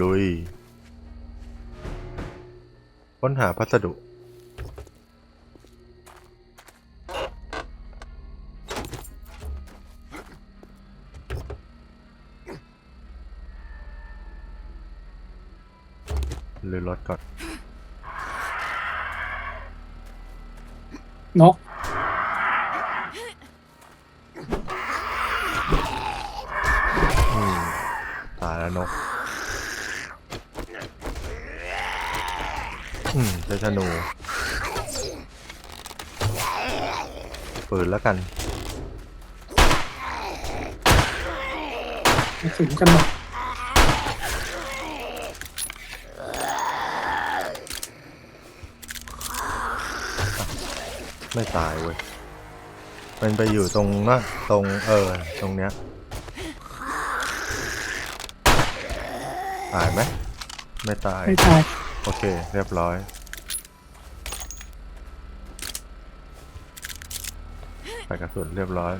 ลุย ค้นหาพัสดุ หรือรถก่อน นก ธนูปืนแล้วกันกระสุนกันหมดไม่ตายเว้ย มันไปอยู่ตรงนะตรงเออ ตรงเนี้ย ตายไหม ไม่ตาย ไม่ตาย โอเค เรียบร้อย ใส่กระสุนเรียบร้อย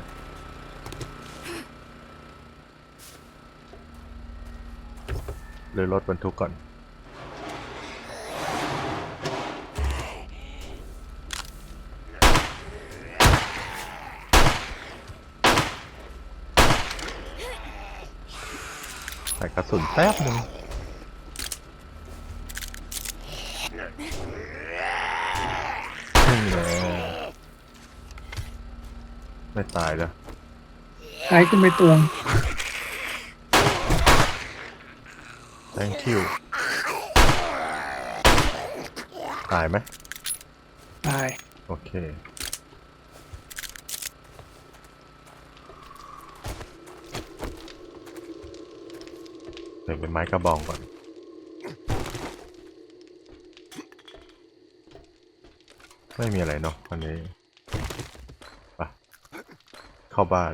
หรือรถบรรทุกก่อน ใส่กระสุนแป๊บหนึ่ง นี่แหละ ไม่ตายแล้วตายขึ้นไปตวง thank you ตายไหมตาย โอเคเดี๋ยวเป็นไม้กระบองก่อน ไม่มีอะไรเนาะวันนี้ไป เข้าบ้าน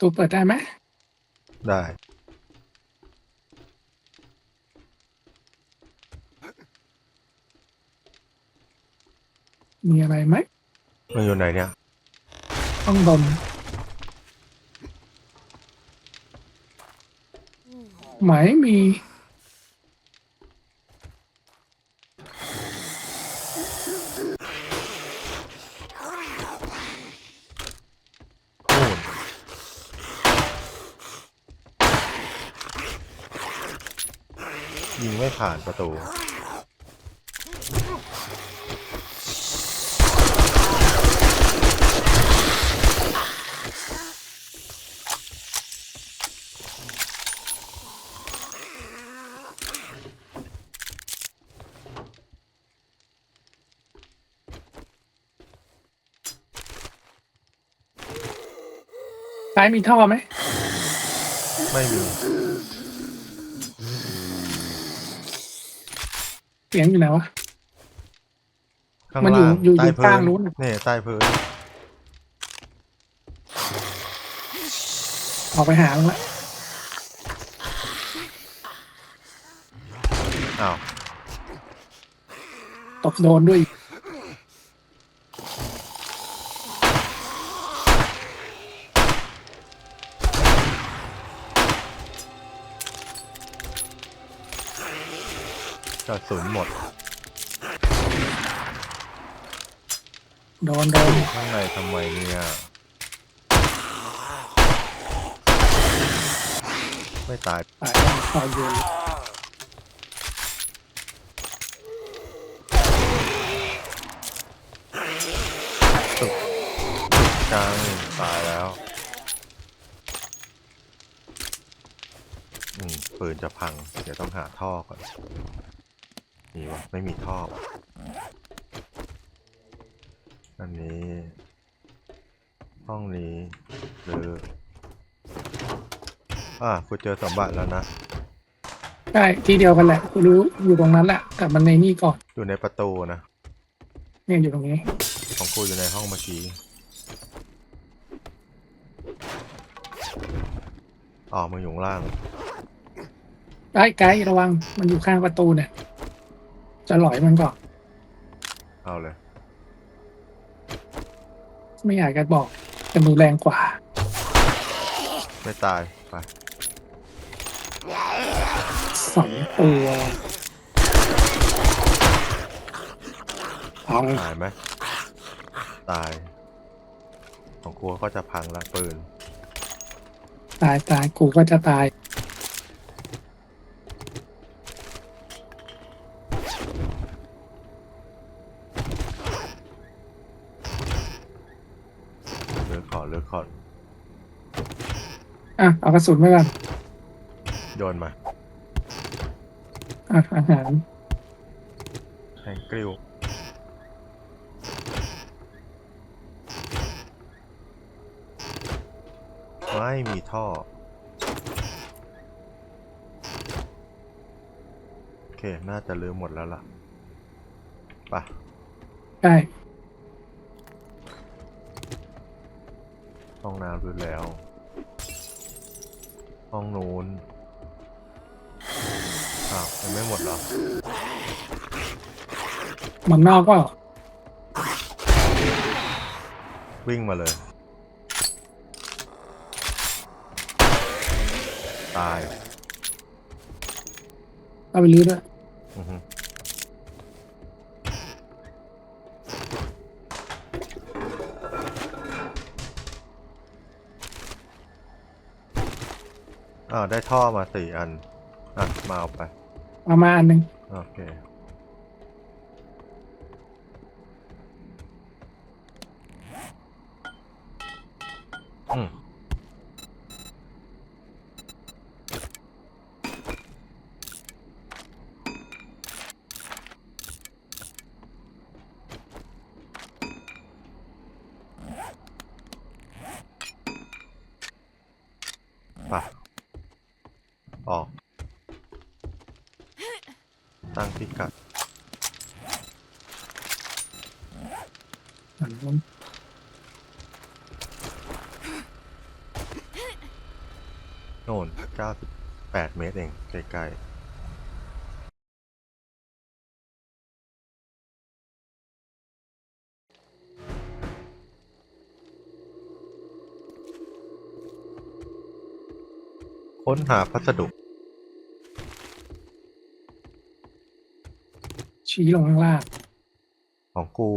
ตัวเปิดได้ไหมได้ มีอะไรไหมมันอยู่ไหนเนี่ย ต้องดม ไหมมี ยิงไม่ผ่านประตู ซ้ายมีท่อไหม ไม่มี เสียงอยู่ไหนวะ ข้างมันอยู่ล่างอยู่ใต้อยู่พื้กลางนนู้นน่ะ นี่ใต้พื้นออกไปหามันละอ้าวตบโดนด้วยก ระสุนหมดโดนโดนข้างในทำไมเนี่ยไม่ตายตายแล้วตายเย็นจังตายแล้ว อืมปืนจะพัง เดี๋ยวต้องหาท่อก่อน มีวะไม่มีท่อวะอันนี้ ห้องนี้หรืออ่ากูเจอสมบัติแล้วนะใช่ที่เดียวกันแหละกูรู้อยู่ตรงนั้นแหละแต่มันในนี่ก่อนอยู่ในประตูนะ เนี่ยอยู่ตรงนี้ ของกูอยู่ในห้องเมื่อกี้ อ๋อมึงอยู่ข้างล่าง ไอ้ไกด์ระวังมันอยู่ข้างประตูเนี่ย จะหลอยมันก่อนเอาเลย ไม่อยากจะบอก แต่มือแรงกว่า ไม่ตาย ไป สองตัวพังตายไหม ตาย ของครัวก็จะพังละปืน ตายตายกูก็จะตาย อะเอากระสุนไว้ก่อนโยนมาอะอาหารแทงกริ้วไม่มีท่อ โอเค น่าจะลืมหมดแล้วล่ะไปะได้ห้องน้ำดูแล้ว ห้องนู้นอ้าวยังไม่หมดเหรอมันนอกก็วิ่งมาเลย ตายเอาไปรื้อด้วย อือฮึอ้าวได้ท่อมาสี่อัน อะ มาเอาไป เอามาอันหนึ่งโอเค อืม ไปออก ตั้งพิกัดอันนู้นโน่น98 เมตรเอง ใกล้ๆค้นหาพัสดุ ชี้ลงข้างล่าง ของกู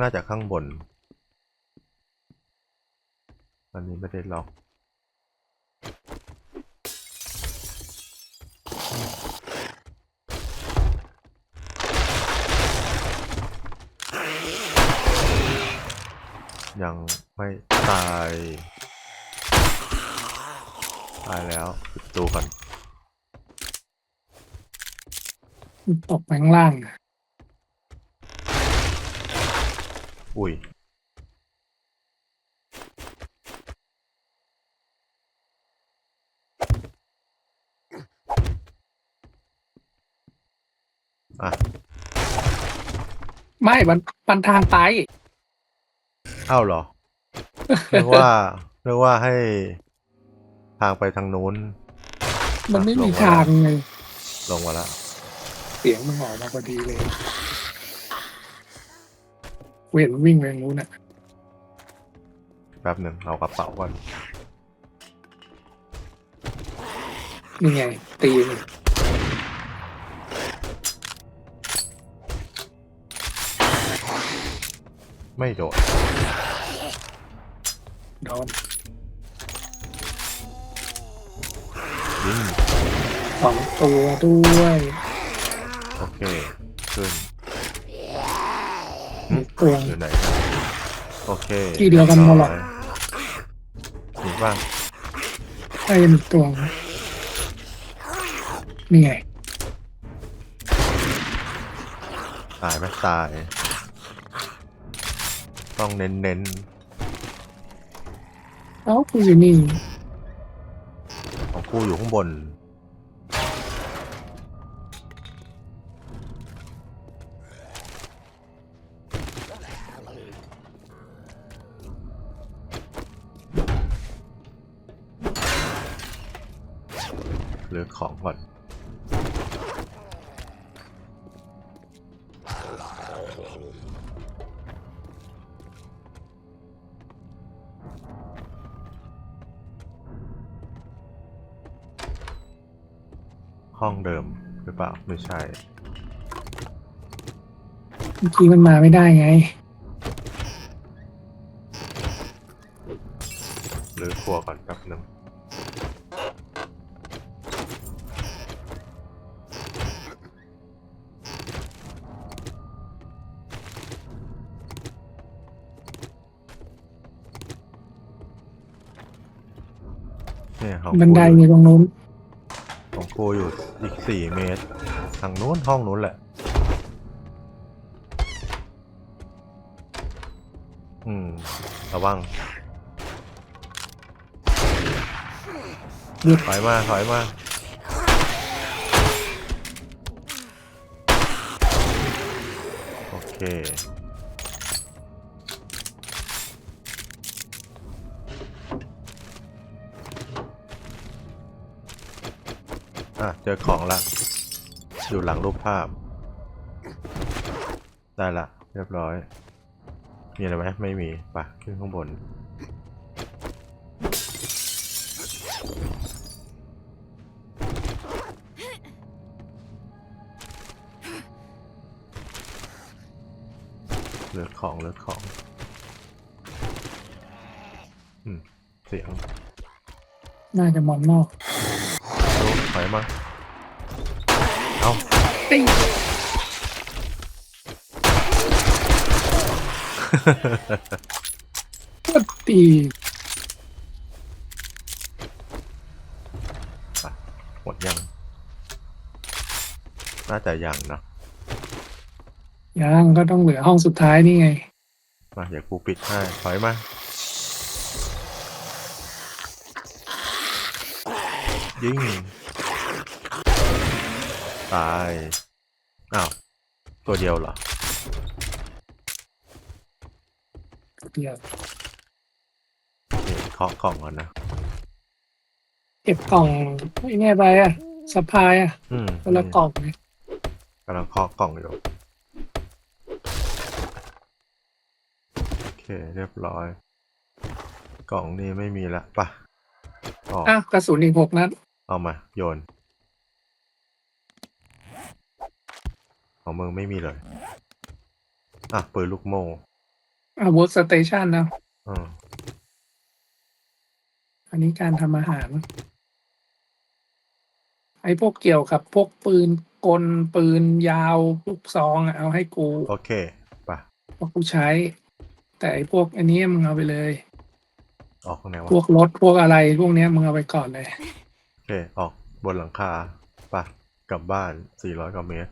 น่าจะข้างบน อันนี้ไม่ได้ล็อก ยังไม่ตาย ตายแล้วปิดประตูก่อนมันตกไปข้างล่างอะ อุ้ยอะไม่มันมันทางไป เอ้าเหรอเรียกว่าเรียกว่าให้ทางไปทางนู้น มันไม่ลมีงมาทางไงลงมาแล้ว เสียงมันออกมาพอดีเลย เว้นวิ่งไปทางนู้นน่ะแป๊บหนึ่งเอากระเป๋าก่อนนี่ไง ตีนไม่โดดโดนยิงสองตัวด้วย โอเค ขึ้น มีตัวอยู่ไหน โอเคที่เดียวกันหมดหรอกมีบ้างไอ้มีตัวนี่ไง ตายไหมตาย ต้องเน้นเน้นเอ้ากูอยู่นี่ๆของกูอยู่ข้างบนเหลือของก่อน องเดิมหรือเปล่าไม่ใช่ เมื่อกี้มันมาไม่ได้ไง หรือครัวก่อนแป๊บนึงเนี่ยของบันไดกูมีอยู่ตรงนู้นของ กูอยู่อีกสี่เมตร ทางนู้นห้องนู้นแหละ อืม ระวัง ถอยมาถอยมาโอเค อะ เจอของละ อยู่หลังรูปภาพ ได้ละ เรียบร้อย มีอะไรไหมไม่มีปะขึ้นข้างบน เลือกของเลือกของอืมเสียง น่าจะมอนนอก ถอยมาเอาติ้งก็ตีหมดยัง น่าจะยังนะ ยังก็ต้องเหลือห้องสุดท้ายนี่ไง มาเดี๋ยวกูปิดให้ถอยมายิง ตาย อ้าว ตัวเดียวเหรอ เดี๋ยวนี่เคาะกล่องก่อนนะ เก็บกล่องไอ้เนี่ยไปอะสะพายอะอืมคนละกล่องเลยกำลังเคาะกล่องอยู่ โอเค เรียบร้อย กล่องนี้ไม่มีละปะออกอะกระสุนอีกหกนัด เอามา โยน ของมึงไม่มีเลย อะปืนลูกโม่อาวุธสเตชันนะอืมอันนี้การทำอาหาร ไอ้พวกเกี่ยวกับพวกปืนกลปืนยาวลูกซองอะเอาให้กูโอเคปะเพราะกูใช้ แต่ไอ้พวกอันนี้มึงเอาไปเลย ออกข้างไหนพววะกรถพวกอะไรพวกเนี้ยมึงเอาไปก่อนเลย โอเค ออกบนหลังคาปะกลับบ้าน400กว่าเมตร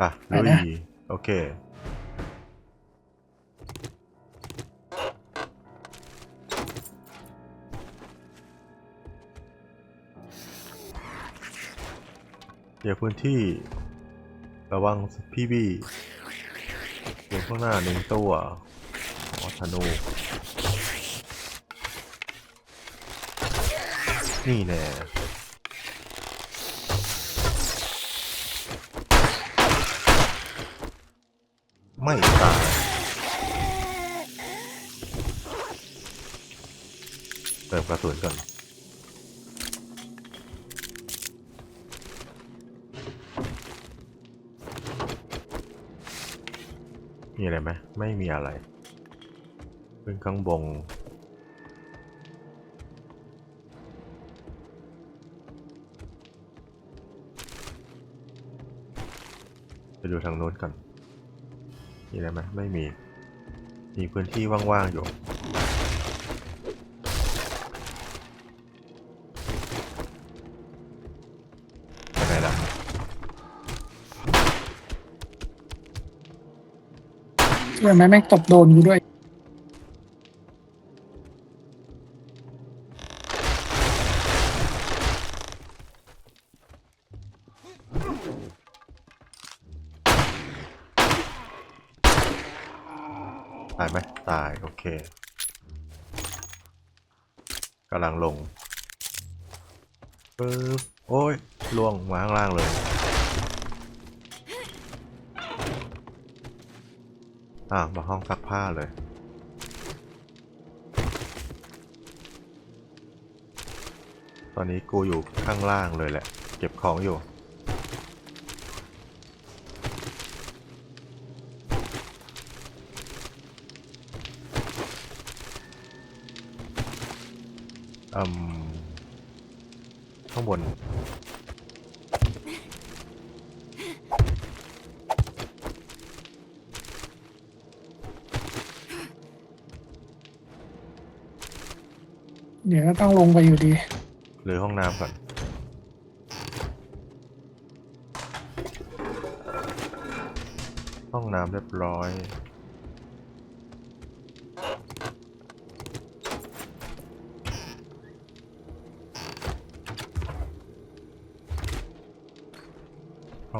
อะไปลุนะยโอเค เดี๋ยวพื้นที่ระวังพี่บี้อยู่ข้างหน้าหนึ่งตัวอ๋อธนูนี่แน่ ไม่ตายเติมกระสุนก่อนมีอะไรไหมไม่มีอะไรขึ้นข้างบงไปดูทางโน้นก่อน มีอะไรไหมไม่มี มีพื้นที่ว่างๆอยู่ไปไหนล่ะเชื่อไหมแม่งตบโดนกูด้วยาย โอเคกำลังลงปึ๊บโอ้ยล่วงมาข้างล่างเลย อะ มาห้องซักผ้าเลย ตอนนี้กูอยู่ข้างล่างเลยแหละ เก็บของอยู่ อืมข้างบน เดี๋ยวก็ต้องลงไปอยู่ดี หรือห้องน้ำก่อน ห้องน้ำเรียบร้อย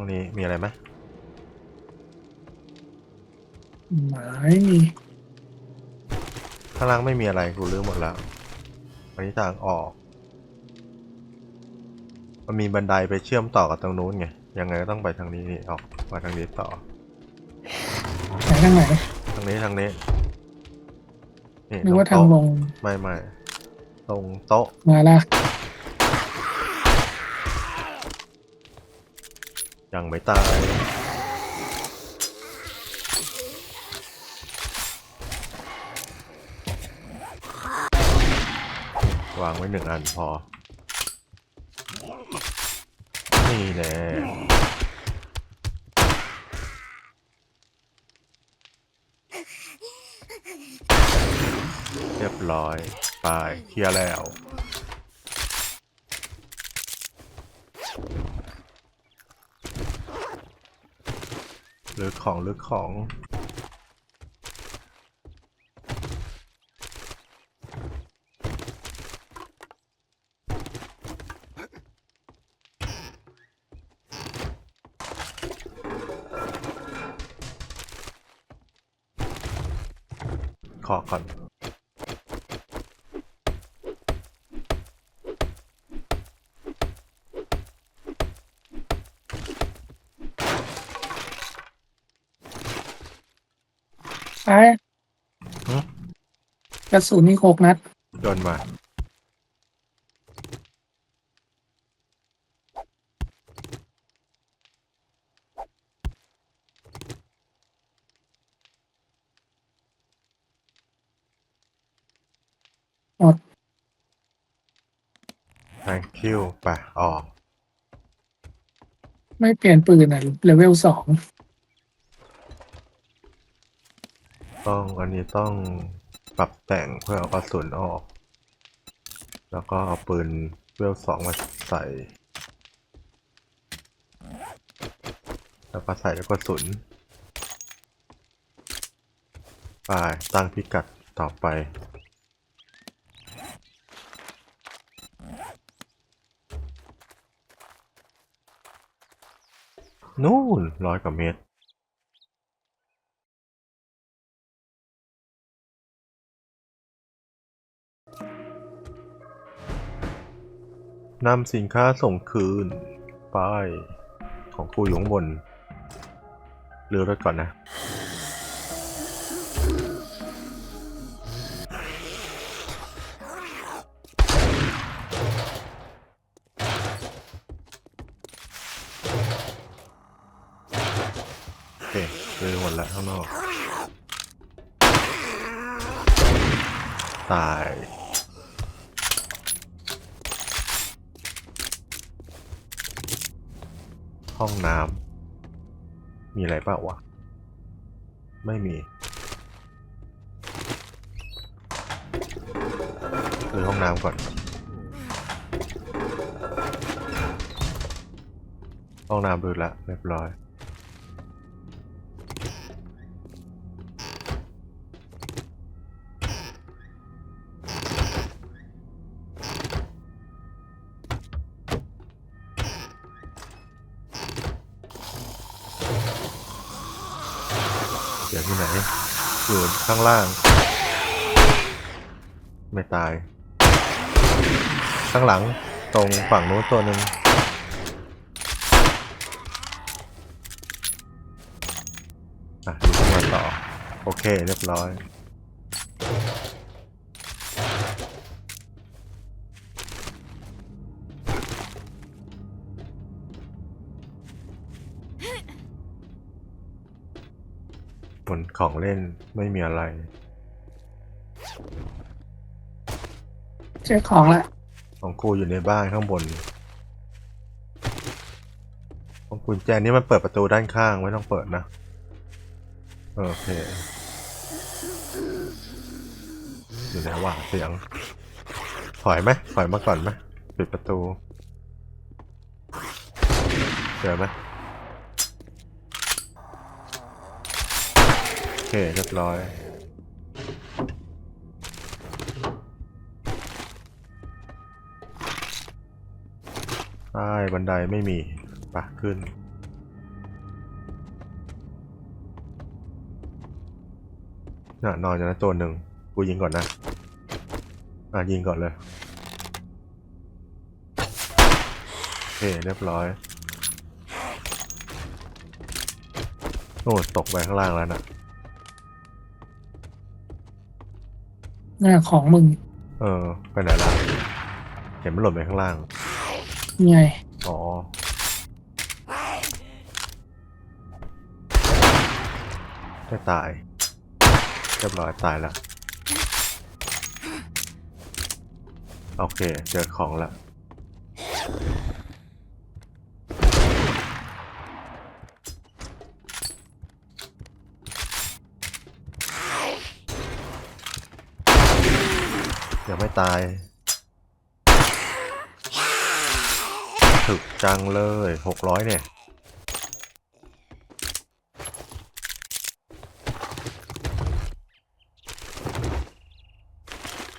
องนี้มีอะไรไหมหมายมี ข้างล่างไม่มีอะไรกูลืมหมดแล้วอันนี้ทางออก มันมีบันไดไปเชื่อมต่อกับตรงนู้นไง ยังไงก็ต้องไปทางนี้นี่ออกมาทางนี้ต่อไหนทางไหนทางนี้ทางนี้นี่นึกว่าตรทางลโต๊ะงไม่ไม่ตรงโต๊ะ มาละ ยังไม่ตาย วางไว้หนึ่งอันพอ นี่แน่เรียบร้อย ไปเคลียร์แล้ว หรือของหรือของขอก่อน ไอ้ หึ กระสุนนี่หกนัดโยนมาหมด thank you ไปออกไม่เปลี่ยนปืนอะเลเวลสองต้องอันนี้ต้อง ปรับแต่งเพื่อเอากระสุนออก แล้วก็เอาปืนเวลสองมาใส่ แล้วก็ใส่กระสุนไปตั้งพิกัดต่อไปนู่นร้อยกว่าเมตร นำสินค้าส่งคืน ป้าย ของกูอยู่ข้างบนเรือรถก่อนนะ โอเคเรือหมดแล้วข้างนอก ตาย ห้องน้ำมีอะไรเปล่าวะ ไม่มี คือห้องน้ำก่อน ห้องน้ำดูละเรียบร้อย ข้างล่าง ไม่ตาย ข้างหลังตรงฝั่งนู้นตัวหนึ่งอะดูขึ้นมาต่อ โอเค เรียบร้อย นของเล่นไม่มีอะไรเช็คของละของกูอยู่ในบ้านข้างบน ของกุญแจนี้มันเปิดประตูด้านข้างไม่ต้องเปิดนะ โอเค อยู่ไหนวะเสียง ถอยไหมถอยมาก่อนไหมปิดประตู เจอไหมโอ เคเรียบร้อย ใต้บันไดไม่มีปะขึ้น น่ะนอนอยู่นะตัวหนึ่ง กูยิงก่อนนะ อะ ยิงก่อนเลยโอเคเรียบร้อยโน่นตกไปข้างล่างแล้วนะ หน้าของมึงเออไปไหนล่ะเห็นมันหล่นไปข้างล่าง ไงอ๋อไม่ตายเรียบร้อยตายแล้ว โอเค เจอของแล้ว ยังไม่ ตาย ถึกจังเลยหกร้อยเนี่ย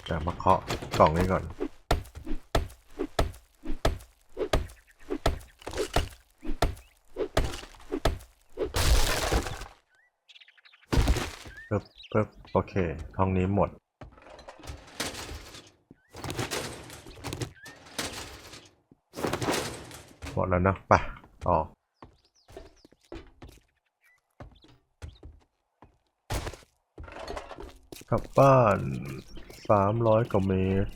จะมาเคาะกล่องนี้ก่อนปึ๊บปึ๊บโอเคห้องนี้หมด หม ดแล้วเนะไปต่อกลับบ้านสามร้อยกว่าเมตร